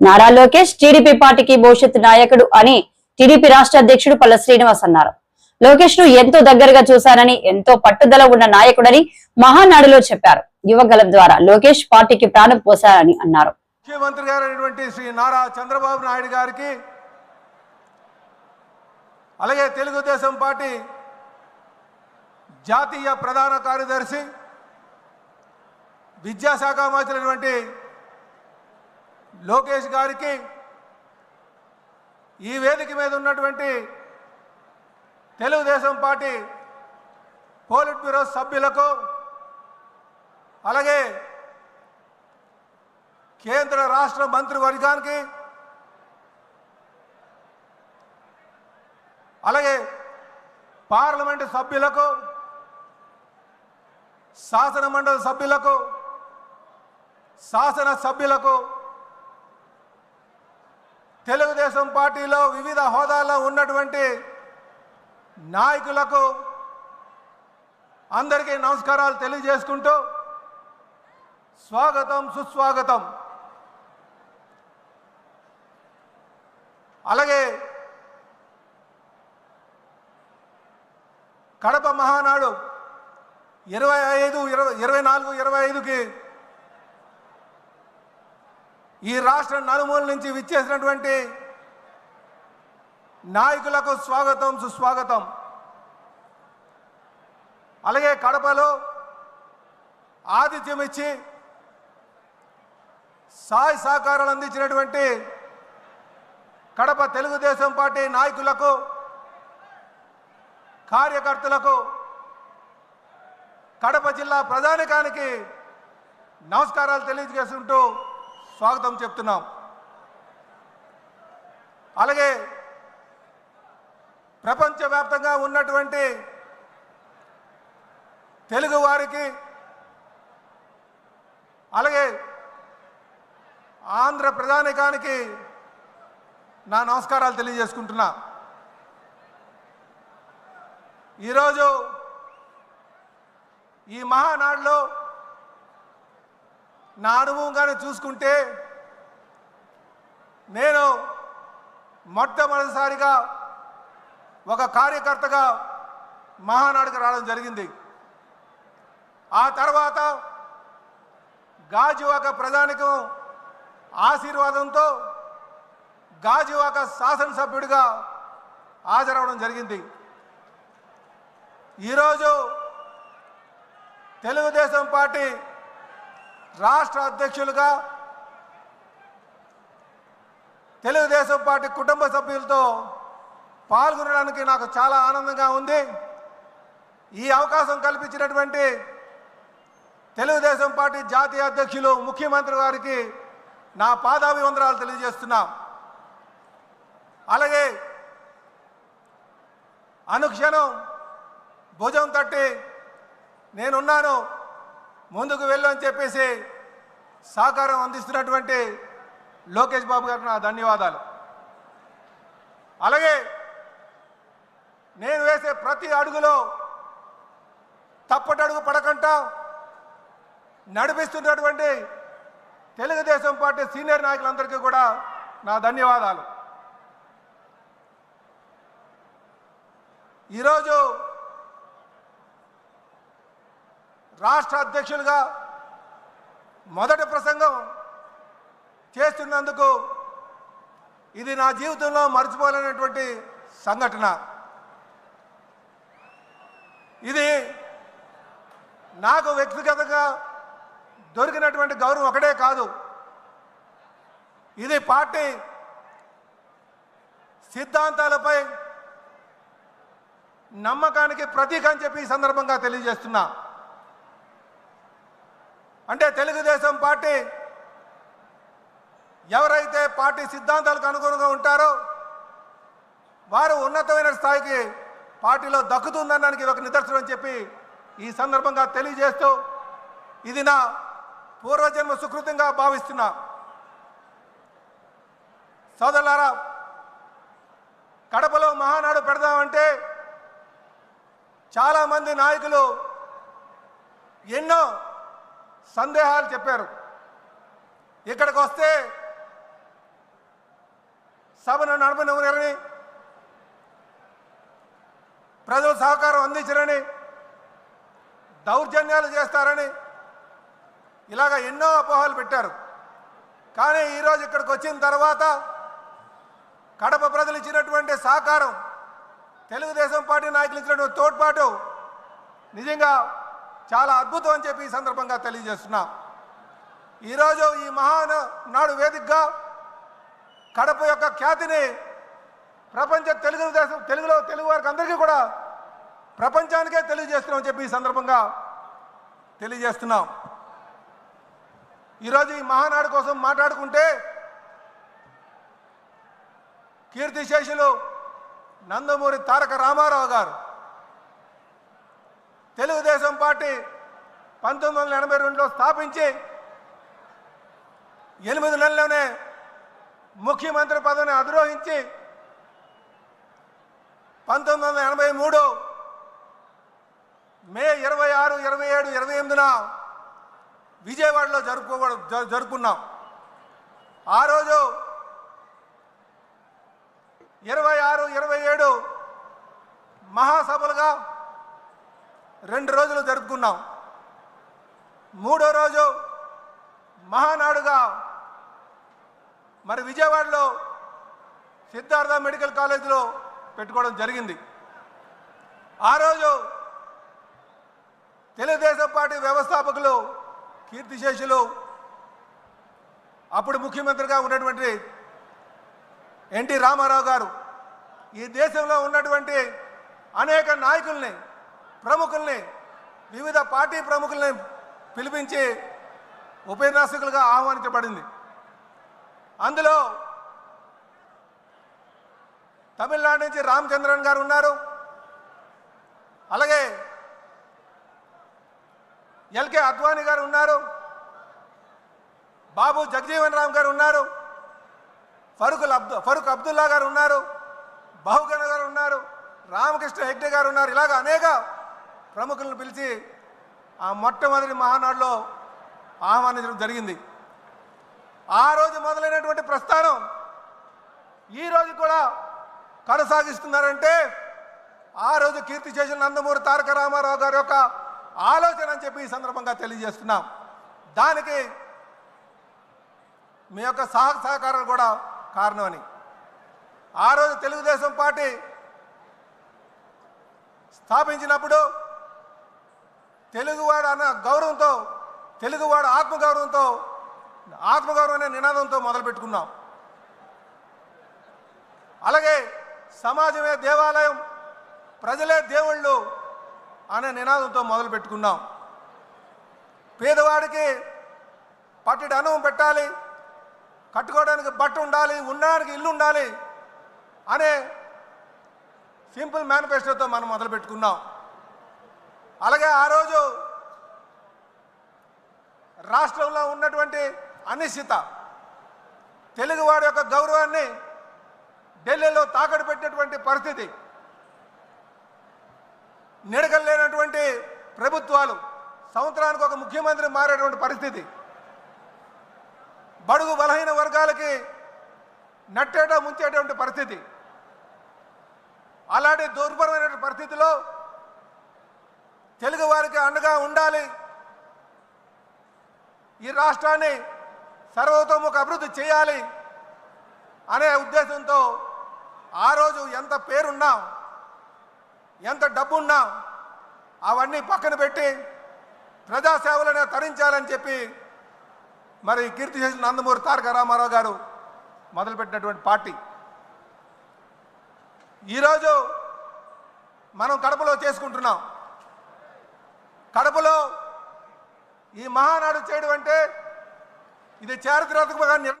Nara Lokesh TDP పార్టీకి భవిష్యత్ నాయకుడు అని టీడీపీ రాష్ట్ర అధ్యక్షుడు పల్ల శ్రీనివాస్ అన్నారు. లోకేష్ను ఎంతో దగ్గరగా చూశానని ఎంతో పట్టుదల ఉన్న నాయకుడని మహానాడులో చెప్పారు. యువగలం ద్వారా లోకేష్ పార్టీకి ప్రాణం పోశారని అన్నారు. ముఖ్యమంత్రి గారైనటువంటి శ్రీ నారా చంద్రబాబు నాయుడు గారికి అలాగే తెలుగుదేశం పార్టీ జాతీయ ప్రధాన కార్యదర్శి విద్యాశాఖ మంత్రి లోకేష్ గారికి ఈ వేదిక మీద ఉన్నటువంటి తెలుగుదేశం పార్టీ పోలిట్ బ్యూరో సభ్యులకు అలాగే కేంద్ర రాష్ట్ర మంత్రివర్గానికి అలాగే పార్లమెంటు సభ్యులకు శాసన మండలి సభ్యులకు శాసన సభ్యులకు తెలుగుదేశం పార్టీలో వివిధ హోదాల్లో ఉన్నటువంటి నాయకులకు అందరికీ నమస్కారాలు తెలియజేసుకుంటూ స్వాగతం సుస్వాగతం. అలాగే కడప మహానాడు ఇరవై ఐదు ఇరవై ఇరవై నాలుగు ఇరవై ఐదుకి ఈ రాష్ట్ర నలుమూల నుంచి విచ్చేసినటువంటి నాయకులకు స్వాగతం సుస్వాగతం. అలాగే కడపలో ఆతిథ్యం ఇచ్చి సాయ సహకారాలు అందించినటువంటి కడప తెలుగుదేశం పార్టీ నాయకులకు కార్యకర్తలకు కడప జిల్లా ప్రధానికానికి నమస్కారాలు తెలియజేసుకుంటూ స్వాగతం చెప్తున్నాం. అలాగే ప్రపంచవ్యాప్తంగా ఉన్నటువంటి తెలుగు వారికి అలాగే ఆంధ్ర ప్రధానికానికి నా నమస్కారాలు తెలియజేసుకుంటున్నా. ఈరోజు ఈ మహానాడులో నా అనుభవంగానే చూసుకుంటే నేను మొట్టమొదటిసారిగా ఒక కార్యకర్తగా మహానాడుకు రావడం జరిగింది. ఆ తర్వాత గాజువాక ప్రధానికం ఆశీర్వాదంతో గాజువాక శాసనసభ్యుడిగా హాజరవడం జరిగింది. ఈరోజు తెలుగుదేశం పార్టీ రాష్ట్ర అధ్యక్షులుగా తెలుగుదేశం పార్టీ కుటుంబ సభ్యులతో పాల్గొనడానికి నాకు చాలా ఆనందంగా ఉంది. ఈ అవకాశం కల్పించినటువంటి తెలుగుదేశం పార్టీ జాతీయ అధ్యక్షులు ముఖ్యమంత్రి గారికి నా పాదాభివందనాలు తెలియజేస్తున్నా. అలాగే అనుక్షణం భుజం తట్టి నేనున్నాను. ముందుకు వెళ్ళు అని చెప్పేసి సహకారం అందిస్తున్నటువంటి లోకేష్ బాబు గారికి నా ధన్యవాదాలు. అలాగే నేను వేసే ప్రతి అడుగులో తప్పటడుగు పడకుండా నడిపిస్తున్నటువంటి తెలుగుదేశం పార్టీ సీనియర్ నాయకులందరికీ కూడా నా ధన్యవాదాలు. ఈరోజు రాష్ట్ర అధ్యక్షులుగా మొదటి ప్రసంగం చేస్తున్నందుకు ఇది నా జీవితంలో మర్చిపోలేనటువంటి సంఘటన. ఇది నాకు వ్యక్తిగతంగా దొరికినటువంటి గౌరవం ఒకటే కాదు. ఇది పార్టీ సిద్ధాంతాలపై నమ్మకానికి ప్రతీక అని చెప్పి ఈ సందర్భంగా తెలియజేస్తున్నా. అంటే తెలుగుదేశం పార్టీ ఎవరైతే పార్టీ సిద్ధాంతాలకు అనుగుణంగా ఉంటారో వారు ఉన్నతమైన స్థాయికి పార్టీలో దక్కుతుందనడానికి ఇది ఒక నిదర్శనం అని చెప్పి ఈ సందర్భంగా తెలియజేస్తూ ఇది నా పూర్వజన్మ సుకృతంగా భావిస్తున్నా సోదరులారా కడపలో మహానాడు పెడదామంటే చాలామంది నాయకులు ఎన్నో సందేహాలు చెప్పారు. ఇక్కడికి వస్తే సభను నడపనివ్వరని ప్రజలు సహకారం అందించరని దౌర్జన్యాలు చేస్తారని ఇలాగ ఎన్నో అపోహలు పెట్టారు. కానీ ఈరోజు ఇక్కడికి వచ్చిన తర్వాత కడప ప్రజలు ఇచ్చినటువంటి సహకారం తెలుగుదేశం పార్టీ నాయకులు ఇచ్చినటువంటి తోడ్పాటు నిజంగా చాలా అద్భుతం అని చెప్పి ఈ సందర్భంగా తెలియజేస్తున్నా. ఈరోజు ఈ మహాన నాడు వేదికగా కడప యొక్క ఖ్యాతిని ప్రపంచ తెలుగు దేశం తెలుగులో తెలుగు వారికి అందరికీ కూడా ప్రపంచానికే తెలియజేస్తున్నాం చెప్పి ఈ సందర్భంగా తెలియజేస్తున్నాం. ఈరోజు ఈ మహానాడు కోసం మాట్లాడుకుంటే కీర్తిశేషులు నందమూరి తారక రామారావు గారు తెలుగుదేశం పార్టీ పంతొమ్మిది వందల ఎనభై రెండులో స్థాపించి ఎనిమిది నెలల్లోనే ముఖ్యమంత్రి పదవిని అధిరోహించి పంతొమ్మిది వందల ఎనభై మూడు మే ఇరవై ఆరు ఇరవై ఏడు ఇరవై ఎనిమిదిన విజయవాడలో జరుపుకో జ- జరుపుకున్నాం. ఆ రోజు ఇరవై ఆరు ఇరవై ఏడు మహాసభలుగా రెండు రోజులు జరుపుకున్నాం. మూడో రోజు మహానాడుగా మరి విజయవాడలో సిద్ధార్థ మెడికల్ కాలేజీలో పెట్టుకోవడం జరిగింది. ఆ రోజు తెలుగుదేశం పార్టీ వ్యవస్థాపకులు కీర్తిశేషులు అప్పుడు ముఖ్యమంత్రిగా ఉన్నటువంటి ఎన్టీ రామారావు గారు ఈ దేశంలో ఉన్నటువంటి అనేక నాయకుల్ని ప్రముఖుల్ని వివిధ పార్టీ ప్రముఖుల్ని పిలిపించి ఉపన్యాసకులుగా ఆహ్వానించబడింది. అందులో తమిళనాడు నుంచి రామచంద్రన్ గారు ఉన్నారు. అలాగే ఎల్కే అద్వానీ గారు ఉన్నారు. బాబు జగజీవన్ రామ్ గారు ఉన్నారు. ఫరూక్ అబ్దు ఫరూక్ అబ్దుల్లా గారు ఉన్నారు. బాహుగణ గారు ఉన్నారు. రామకృష్ణ హెగ్డే గారు ఉన్నారు. ఇలాగ అనేక ప్రముఖులను పిలిచి ఆ మొట్టమొదటి మహానాడులో ఆహ్వానించడం జరిగింది. ఆ రోజు మొదలైనటువంటి ప్రస్థానం ఈ రోజు కూడా కొనసాగిస్తున్నారంటే ఆ రోజు కీర్తి చేసిన నందమూరి తారక రామారావు గారి యొక్క ఆలోచన అని చెప్పి ఈ సందర్భంగా తెలియజేస్తున్నాం. దానికి మీ యొక్క సహ సహకారాలు కూడా కారణమని. ఆ రోజు తెలుగుదేశం పార్టీ స్థాపించినప్పుడు తెలుగువాడు అన్న గౌరవంతో తెలుగువాడు ఆత్మగౌరవంతో ఆత్మగౌరవం అనే నినాదంతో మొదలుపెట్టుకున్నాం అలాగే సమాజమే దేవాలయం ప్రజలే దేవుళ్ళు అనే నినాదంతో మొదలు పెట్టుకున్నాం. పేదవాడికి పట్టెడు అన్నం పెట్టాలి కట్టుకోవడానికి బట్ట ఉండాలి ఉండడానికి ఇల్లు ఉండాలి అనే సింపుల్ మేనిఫెస్టోతో మనం మొదలు పెట్టుకున్నాం. అలాగే ఆ రోజు రాష్ట్రంలో ఉన్నటువంటి అనిశ్చిత తెలుగువాడి యొక్క గౌరవాన్ని ఢిల్లీలో తాకట్టు పెట్టినటువంటి పరిస్థితి నిడకలేనటువంటి ప్రభుత్వాలు సంవత్సరానికి ఒక ముఖ్యమంత్రి మారేటువంటి పరిస్థితి. బడుగు బలహీన వర్గాలకి నట్టేట ముంచేటువంటి పరిస్థితి. అలాంటి దుర్భరమైన పరిస్థితిలో తెలుగు వారికి అండగా ఉండాలి. ఈ రాష్ట్రాన్ని సర్వతోముఖ అభివృద్ధి చేయాలి అనే ఉద్దేశంతో ఆ రోజు ఎంత పేరున్నా ఎంత డబ్బున్నా అవన్నీ పక్కన పెట్టి ప్రజాసేవలను తరించాలని చెప్పి మరి కీర్తి చేసిన నందమూరి తారక రామారావు గారు మొదలుపెట్టినటువంటి పార్టీ. ఈరోజు మనం కడపలో చేసుకుంటున్నాం. కడపలో ఈ మహానాడు చేయడం అంటే ఇది చారిత్రాత్మకంగా